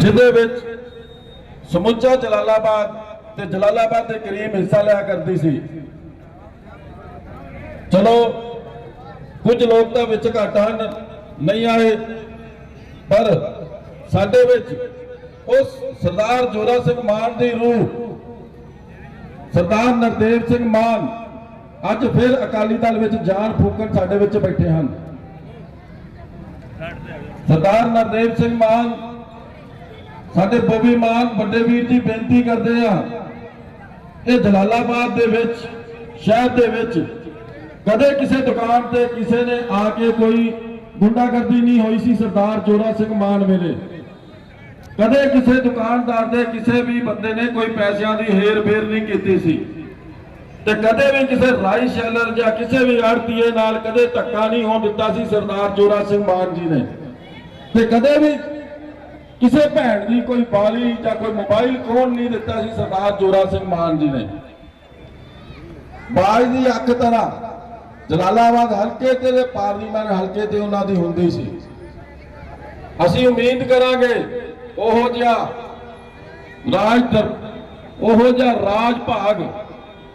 ਜਿਹਦੇ ਵਿੱਚ ਸਮੁੱਚਾ ਜਲਾਲਾਬਾਦ ਤੇ ਜਲਾਲਾਬਾਦ ਦੇ ਕਰੀਬ ਹਿੱਸਾ ਲਿਆ ਕਰਦੀ ਸੀ। ਚਲੋ, ਕੁਝ ਲੋਕ ਤਾਂ ਵਿੱਚ ਘੱਟ ਹਨ, ਨਹੀਂ ਆਏ, ਪਰ ਸਾਡੇ ਵਿੱਚ ਉਸ ਸਰਦਾਰ ਜੋਰਾ ਸਿੰਘ ਮਾਨ ਦੀ ਰੂਹ, ਸਰਦਾਰ ਨਰਦੇਵ ਸਿੰਘ ਮਾਨ ਅੱਜ ਫਿਰ ਅਕਾਲੀ ਦਲ ਵਿੱਚ ਜਾਨ ਫੂਕਣ ਸਾਡੇ ਵਿੱਚ ਬੈਠੇ ਹਨ। ਸਰਦਾਰ ਨਰਦੇਵ ਸਿੰਘ ਮਾਨ ਸਾਡੇ ਬੋਬੀ ਮਾਨ, ਵੱਡੇ ਵੀਰ ਜੀ ਬੇਨਤੀ ਕਰਦੇ ਆ, ਇਹ ਜਲਾਲਾਬਾਦ ਦੇ ਵਿੱਚ, ਸ਼ਹਿਰ ਦੇ ਵਿੱਚ ਕਦੇ ਕਿਸੇ ਦੁਕਾਨ ਤੇ ਕਿਸੇ ਨੇ ਆ ਕੇ ਕੋਈ ਗੁੰਡਾਗਰਦੀ ਨਹੀਂ ਹੋਈ ਸੀ, ਸਰਦਾਰ ਜੋਰਾ ਸਿੰਘ ਮਾਨ ਵੇਲੇ। ਕਦੇ ਕਿਸੇ ਦੁਕਾਨਦਾਰ ਦੇ ਕਿਸੇ ਵੀ ਬੰਦੇ ਨੇ ਕੋਈ ਪੈਸਿਆਂ ਦੀ ਹੇਰ ਫੇਰ ਨਹੀਂ ਕੀਤੀ ਸੀ। ਤੇ ਕਦੇ ਵੀ ਕਿਸੇ ਰਾਈ ਸ਼ੈਲਰ ਜਾਂ ਕਿਸੇ ਵੀ ਆੜਤੀਏ ਨਾਲ ਕਦੇ ਧੱਕਾ ਨਹੀਂ ਹੋਣ ਦਿੱਤਾ ਸੀ, ਸਰਦਾਰ ਜੋਰਾ ਸਿੰਘ ਮਾਨ ਜੀ ਨੇ। ਤੇ ਕਦੇ ਵੀ ਕਿਸੇ ਭੈਣ ਦੀ ਕੋਈ ਬਾਲੀ ਜਾਂ ਕੋਈ ਮੋਬਾਈਲ ਖੋਣ ਨਹੀਂ ਦਿੱਤਾ ਸੀ, ਸਰਦਾਰ ਜੋਰਾ ਸਿੰਘ ਮਾਨ ਜੀ ਨੇ। ਬਾਜ ਦੀ ਅੱਖ ਤਰ੍ਹਾਂ ਜਲਾਲਾਬਾਦ ਹਲਕੇ ਤੇ ਤੇ ਪਾਰਲੀਮੈਂਟ ਹਲਕੇ ਤੇ ਉਹਨਾਂ ਦੀ ਹੁੰਦੀ ਸੀ। ਅਸੀਂ ਉਮੀਦ ਕਰਾਂਗੇ ਉਹੋ ਜਿਹਾ ਰਾਜ ਦਰ ਉਹੋ ਜਿਹਾ ਰਾਜ ਭਾਗ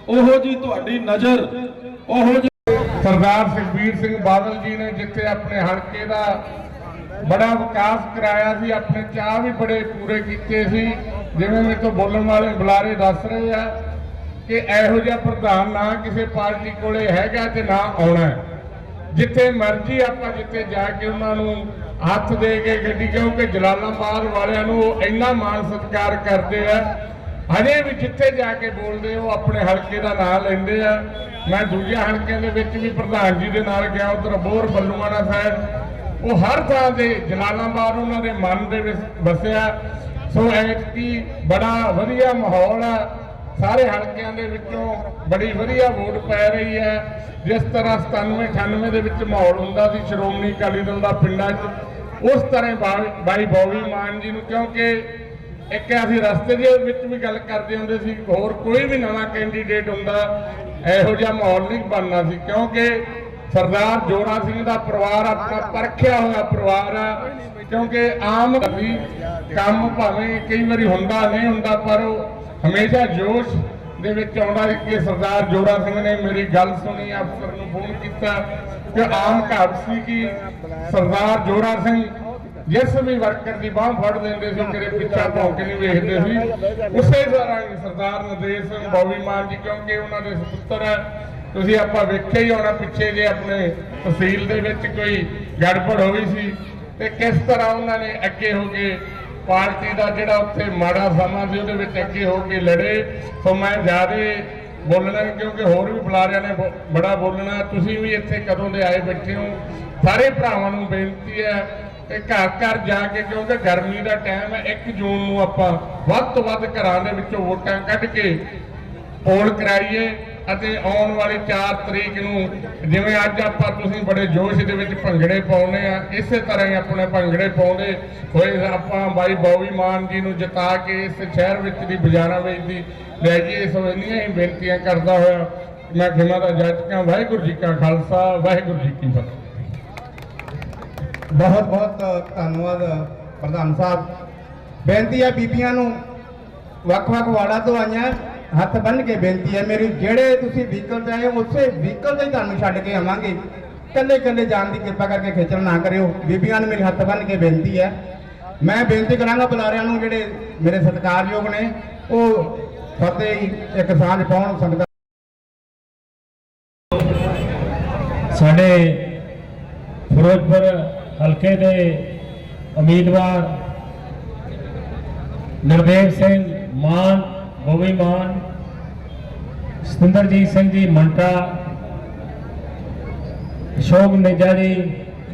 ਉਹੋ ਜੀ ਤੁਹਾਡੀ ਨਜ਼ਰ, ਉਹੋ ਸਰਦਾਰ ਸੁਖਬੀਰ ਸਿੰਘ ਬਾਦਲ ਜੀ ਨੇ ਜਿੱਥੇ ਆਪਣੇ ਹਲਕੇ ਦਾ ਬੜਾ ਵਿਕਾਸ ਕਰਾਇਆ ਸੀ, ਆਪਣੇ ਚਾਹ ਵੀ ਬੜੇ ਪੂਰੇ ਕੀਤੇ ਸੀ। ਜਿਵੇਂ ਮੇਰੇ ਤੋਂ ਬੋਲਣ ਵਾਲੇ ਬੁਲਾਰੇ ਦੱਸ ਰਹੇ ਆ ਕਿ ਇਹੋ ਜਿਹਾ ਪ੍ਰਧਾਨ ਨਾ ਕਿਸੇ ਪਾਰਟੀ ਕੋਲੇ ਹੈਗਾ ਤੇ ਨਾ ਆਉਣਾ। ਜਿੱਥੇ ਮਰਜ਼ੀ ਆਪਾਂ ਜਿੱਥੇ ਜਾ ਕੇ ਉਹਨਾਂ ਨੂੰ ਹੱਥ ਦੇ ਕੇ ਗੱਡੀ, ਕਿਉਂਕਿ ਜਲਾਲਾਬਾਦ ਵਾਲਿਆਂ ਨੂੰ ਉਹ ਇੰਨਾ ਮਾਣ ਸਤਿਕਾਰ ਕਰਦੇ ਆ। ਹਜੇ ਵੀ ਜਿੱਥੇ ਜਾ ਕੇ ਬੋਲਦੇ ਉਹ ਆਪਣੇ ਹਲਕੇ ਦਾ ਨਾਮ ਲੈਂਦੇ ਆ। ਮੈਂ ਦੂਜੇ ਹਲਕਿਆਂ ਦੇ ਵਿੱਚ ਵੀ ਪ੍ਰਧਾਨ ਜੀ ਦੇ ਨਾਲ ਗਿਆ, ਉਧਰ ਬੋਰ ਬੱਲੂਆਣਾ ਸਾਹਿਬ। ਉਹ ਹਰ ਥਾਂ ਤੇ ਜਲਾਲਾਬਾਦ ਉਹਨਾਂ ਦੇ ਮਨ ਦੇ ਵਿੱਚ ਵਸਿਆ। ਸੋ ਐਤਕੀ ਬੜਾ ਵਧੀਆ ਮਾਹੌਲ ਆ ਸਾਰੇ ਹਲਕਿਆਂ ਦੇ ਵਿੱਚੋਂ ਬੜੀ ਵਧੀਆ ਵੋਟ ਪੈ ਰਹੀ ਹੈ। ਜਿਸ ਤਰ੍ਹਾਂ 97 98 ਦੇ ਵਿੱਚ ਮਾਹੌਲ ਹੁੰਦਾ ਸੀ ਸ਼੍ਰੋਮਣੀ ਅਕਾਲੀ ਦਲ ਦਾ ਪਿੰਡਾਂ 'ਚ, ਉਸ ਤਰ੍ਹਾਂ ਬਾ- ਬਾਈ ਬੋਵੀ ਮਾਨ ਜੀ ਨੂੰ ਕਿਉਂਕਿ ਇੱਕ ਅਸੀਂ ਰਸਤੇ ਦੇ ਵਿੱਚ ਵੀ ਗੱਲ ਕਰਦੇ ਹੁੰਦੇ ਸੀ, ਹੋਰ ਕੋਈ ਵੀ ਨਵਾਂ ਕੈਂਡੀਡੇਟ ਹੁੰਦਾ, ਇਹੋ ਜਿਹਾ ਮਾਹੌਲ ਨਹੀਂ ਬਣਨਾ ਸੀ। ਕਿਉਂਕਿ ਸਰਦਾਰ ਜੋਰਾ ਸਿੰਘ ਦਾ ਪਰਿਵਾਰ ਆਪਣਾ ਪਰਖਿਆ ਹੋਇਆ ਪਰਿਵਾਰ ਆ, ਕਿਉਂਕਿ ਆਮ ਵੀ ਕੰਮ ਭਾਵੇਂ ਕਈ ਵਾਰੀ ਹੁੰਦਾ ਨਹੀਂ ਹੁੰਦਾ, ਪਰ ਉਹ ਹਮੇਸ਼ਾ ਜੋਸ਼ ਦੇ ਵਿੱਚ ਆਉਂਦਾ ਕਿ ਸਰਦਾਰ ਜੋਰਾ ਸਿੰਘ ਨੇ ਮੇਰੀ ਗੱਲ ਸੁਣੀ, ਅਫਸਰ ਨੂੰ ਫੋਨ ਕੀਤਾ ਕਿ ਆਮ ਘਰ ਸੀ ਕਿ ਸਰਦਾਰ ਜੋਰਾ ਸਿੰਘ ਜਿਸ ਵੀ ਵਰਕਰ ਦੀ ਬਾਹ ਫੜ ਲੈਂਦੇ ਸੀ ਤੇਰੇ ਪਿੱਛਾ ਭੌਂਕ ਨਹੀਂ ਵੇਖਦੇ ਸੀ। ਉਸੇ ਤਰ੍ਹਾਂ ਹੀ ਸਰਦਾਰ ਨਦੇਸ਼ ਸਿੰਘ, ਬੌਬੀ ਮਾਨ ਜੀ, ਕਿਉਂਕਿ ਉਹਨਾਂ ਦੇ ਸੁਪੁੱਤਰ ਹੈ ਤੁਸੀਂ ਆਪਾਂ ਵੇਖਿਆ ਹੀ ਹੋਣਾ ਪਿੱਛੇ ਜੇ ਆਪਣੇ ਤਹਿਸੀਲ ਦੇ ਵਿੱਚ ਕੋਈ ਗੜਬੜ ਹੋ ਗਈ ਸੀ ਤੇ ਕਿਸ ਤਰ੍ਹਾਂ ਉਹਨਾਂ ਨੇ ਅੱਗੇ ਹੋ ਕੇ ਪਾਰਟੀ ਦਾ ਜਿਹੜਾ ਉੱਥੇ ਮਾੜਾ ਸਮਾਂ ਸੀ ਉਹਦੇ ਵਿੱਚ ਅੱਗੇ ਹੋ ਕੇ ਲੜੇ। ਸੋ ਮੈਂ ਜ਼ਿਆਦੇ ਬੋਲਣਾ ਕਿਉਂਕਿ ਹੋਰ ਵੀ ਬੁਲਾਰਿਆਂ ਨੇ ਬ- ਬੜਾ ਬੋਲਣਾ। ਤੁਸੀਂ ਵੀ ਇੱਥੇ ਕਦੋਂ ਦੇ ਆਏ ਬੈਠੇ ਹੋ? ਸਾਰੇ ਭਰਾਵਾਂ ਨੂੰ ਬੇਨਤੀ ਹੈ ਕਿ ਘਰ ਘਰ ਜਾ ਕੇ, ਕਿਉਂਕਿ ਗਰਮੀ ਦਾ ਟਾਈਮ ਹੈ 1 ਜੂਨ ਨੂੰ ਆਪਾਂ ਵੱਧ ਤੋਂ ਵੱਧ ਘਰਾਂ ਦੇ ਵਿੱਚੋਂ ਵੋਟਾਂ ਕੱਢ ਕੇ ਪੋਲ ਕਰਾਈਏ। ਅਤੇ ਆਉਣ ਵਾਲੀ 4 ਤਰੀਕ ਨੂੰ ਜਿਵੇਂ ਅੱਜ ਆਪਾਂ ਤੁਸੀਂ ਬੜੇ ਜੋਸ਼ ਦੇ ਵਿੱਚ ਭੰਗੜੇ ਪਾਉਨੇ ਆ, ਇਸੇ ਤਰ੍ਹਾਂ ਹੀ ਆਪਣੇ ਭੰਗੜੇ ਪਾਉਂਦੇ ਹੋਏ ਆਪਾਂ ਬਾਈ ਬੌਵੀ ਮਾਨ ਜੀ ਨੂੰ ਜਿਤਾ ਕੇ ਇਸ ਸ਼ਹਿਰ ਵਿੱਚ ਦੀ ਬਜ਼ਾਰਾਂ ਵਿੱਚ ਦੀ ਲੈ ਕੇ ਸੋ ਇੰਨੀਆਂ ਹੀ ਬੇਨਤੀਆਂ ਕਰਦਾ ਹੋਇਆ। ਮੈਂ ਖਿਮਾ ਦਾ ਜੱਜ ਵਾਹਿਗੁਰੂ ਜੀ ਕਾ ਖਾਲਸਾ, ਵਾਹਿਗੁਰੂ ਜੀ ਕੀ ਫਤਿਹ। ਬਹੁਤ ਬਹੁਤ ਧੰਨਵਾਦ ਪ੍ਰਧਾਨ ਸਾਹਿਬ। ਬੇਨਤੀ ਹੈ ਬੀਬੀਆਂ ਨੂੰ ਵੱਖ-ਵੱਖ ਵਾੜਾ ਤੋਂ ਆਈਆਂ। ਹੱਥ ਬੰਨ ਕੇ ਬੇਨਤੀ ਹੈ ਮੇਰੀ ਜਿਹੜੇ ਤੁਸੀਂ ਵਹੀਕਲ ਤੇ ਆਏ ਹੋ, ਉਸੇ ਵਹੀਕਲ ਤੇ ਤੁਹਾਨੂੰ ਛੱਡ ਕੇ ਆਵਾਂਗੇ। ਕੱਲੇ ਕੱਲੇ ਜਾਣ ਦੀ ਕਿਰਪਾ ਕਰਕੇ ਖੇਚਲ ਨਾ ਕਰਿਓ। ਬੀਬੀਆਂ ਨੂੰ ਮੇਰੀ ਹੱਥ ਬੰਨ ਕੇ ਬੇਨਤੀ ਹੈ। ਮੈਂ ਬੇਨਤੀ ਕਰਾਂਗਾ ਬੁਲਾਰਿਆਂ ਨੂੰ ਜਿਹੜੇ ਮੇਰੇ ਸਤਿਕਾਰਯੋਗ ਨੇ ਉਹ ਫਤਿਹ ਇੱਕ ਸਾਂਝ ਪਾਉਣ ਸੰਗਤ ਸਾਡੇ ਫਿਰੋਜ਼ਪੁਰ ਹਲਕੇ ਦੇ ਉਮੀਦਵਾਰ ਨਿਰਦੇਵ ਸਿੰਘ ਮਾਨ ਗੋਵੀ ਮਾਨ ਸਤਿੰਦਰਜੀਤ ਸਿੰਘ ਜੀ, ਮੰਟਾ, ਅਸ਼ੋਕ ਨੇਜਾ ਜੀ,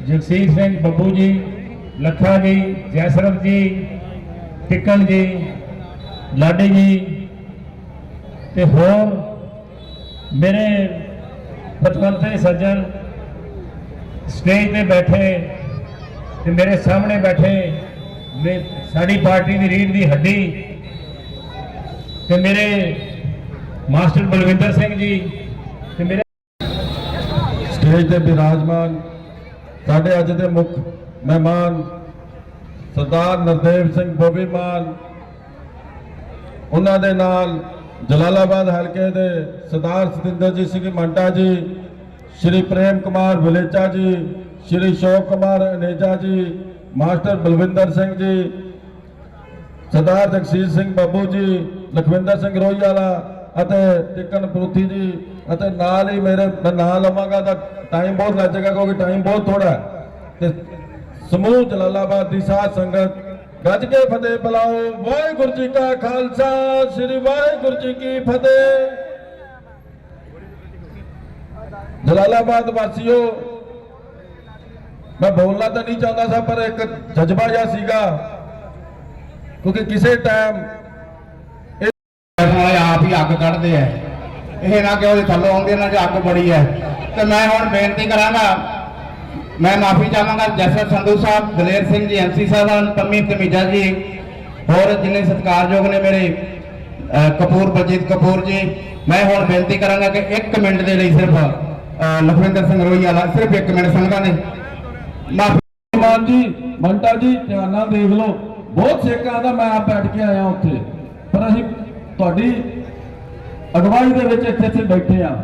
ਜਗਸੀਰ ਸਿੰਘ ਬੱਬੂ ਜੀ, ਲੱਖਾ ਜੀ ਜੈਸਰਵ ਜੀ, ਟਿੱਕਣ ਜੀ, ਲਾਡੀ ਜੀ ਤੇ ਹੋਰ ਮੇਰੇ ਪਤਵੰਤੇ ਸੱਜਣ ਸਟੇਜ ਤੇ ਬੈਠੇ ਤੇ ਮੇਰੇ ਸਾਹਮਣੇ ਬੈਠੇ ਮੇ- ਸਾਡੀ ਪਾਰਟੀ ਦੀ ਰੀੜ ਦੀ ਹੱਡੀ ਤੇ ਮੇਰੇ ਮਾਸਟਰ ਬਲਵਿੰਦਰ ਸਿੰਘ ਜੀ ਤੇ ਮੇਰੇ ਸਟੇਜ ਤੇ ਬਿਰਾਜਮਾਨ, ਸਾਡੇ ਅੱਜ ਦੇ ਮੁੱਖ ਮਹਿਮਾਨ ਸਰਦਾਰ ਨਰਦੇਵ ਸਿੰਘ ਬੋਬੀ ਮਾਨ, ਉਹਨਾਂ ਦੇ ਨਾਲ ਜਲਾਲਾਬਾਦ ਹਲਕੇ ਦੇ ਸਰਦਾਰ ਸਤਿੰਦਰਜੀਤ ਸਿੰਘ ਮੰਟਾ ਜੀ, ਸ਼੍ਰੀ ਪ੍ਰੇਮ ਕੁਮਾਰ ਵਲੇਚਾ ਜੀ, ਸ਼੍ਰੀ ਸ਼ੋਕ ਕੁਮਾਰ ਅਨੇਜਾ ਜੀ, ਮਾਸਟਰ ਬਲਵਿੰਦਰ ਸਿੰਘ ਜੀ, ਸਰਦਾਰ ਜਗਸੀਰ ਸਿੰਘ ਬੱਬੂ ਜੀ, ਲਖਵਿੰਦਰ ਸਿੰਘ ਰੋਹੀਵਾਲਾ ਅਤੇ ਟਿਕਨ ਪਰੂਥੀ ਜੀ ਅਤੇ ਨਾਲ ਹੀ ਮੇਰੇ, ਮੈਂ ਨਾਂ ਲਵਾਂਗਾ ਤਾਂ ਟਾਈਮ ਬਹੁਤ ਲੱਗ ਜਾਏਗਾ ਕਿਉਂਕਿ ਟਾਈਮ ਬਹੁਤ ਥੋੜਾ ਹੈ। ਤੇ ਸਮੂਹ ਜਲਾਲਾਬਾਦ ਦੀ ਸਾਧ ਸੰਗਤ, ਗੱਜ ਕੇ ਫਤਿਹ ਬੁਲਾਓ। ਵਾਹਿਗੁਰੂ ਜੀ ਕਾ ਖਾਲਸਾ, ਸ੍ਰੀ ਵਾਹਿਗੁਰੂ ਜੀ ਕੀ ਫਤਿਹ। ਜਲਾਲਾਬਾਦ ਵਾਸੀਓ, ਮੈਂ ਬੋਲਣਾ ਤਾਂ ਨਹੀਂ ਚਾਹੁੰਦਾ ਸੀ ਪਰ ਇੱਕ ਜਜ਼ਬਾ ਜਿਹਾ ਸੀਗਾ। ਕਿਉਂਕਿ ਕਿਸੇ ਟਾਈਮ ਵਾਲੇ ਅੱਗ ਕੱਢਦੇ ਆ। ਇਹ ਨਾ ਕਿ ਉਹਦੇ ਥੱਲੋਂ ਆਉਂਦੇ ਨਾ ਜੇ ਅੱਗ ਬੜੀ ਹੈ ਤੇ ਮੈਂ ਹੁਣ ਬੇਨਤੀ ਕਰਾਂਗਾ, ਮੈਂ ਮਾਫੀ ਚਾਹਾਂਗਾ ਜਸਰ ਸੰਧੂ ਸਾਹਿਬ, ਦਲੇਰ ਸਿੰਘ ਜੀ ਐਮਸੀ ਸਾਹਿਬਾਨ ਪੰਮੀ ਧਮੀਜਾ ਜੀ, ਹੋਰ ਜਿੰਨੇ ਸਤਿਕਾਰਯੋਗ ਨੇ ਮੇਰੇ ਕਪੂਰ, ਬਲਜੀਤ ਕਪੂਰ ਜੀ, ਮੈਂ ਹੁਣ ਬੇਨਤੀ ਕਰਾਂਗਾ ਕਿ 1 ਮਿੰਟ ਦੇ ਲਈ ਸਿਰਫ ਲਖਵਿੰਦਰ ਸਿੰਘ ਰੋਈ ਵਾਲਾ ਸਿਰਫ 1 ਮਿੰਟ ਸੰਗਤਾਂ ਨੇ ਮਾਫੀ ਮਾਨ ਜੀ ਮੰਟਾ ਜੀ, ਧਿਆਨ ਨਾਲ ਦੇਖ ਲਓ। ਬਹੁਤ ਸੇਕਾਂ ਦਾ ਮੈਂ ਆਪ ਬੈਠ ਕੇ ਆਇਆ ਉੱਥੇ। ਪਰ ਅਸੀਂ ਤੁਹਾਡੀ ਅਗਵਾਈ ਦੇ ਵਿੱਚ ਇੱਥੇ ਇੱਥੇ ਬੈਠੇ ਆ।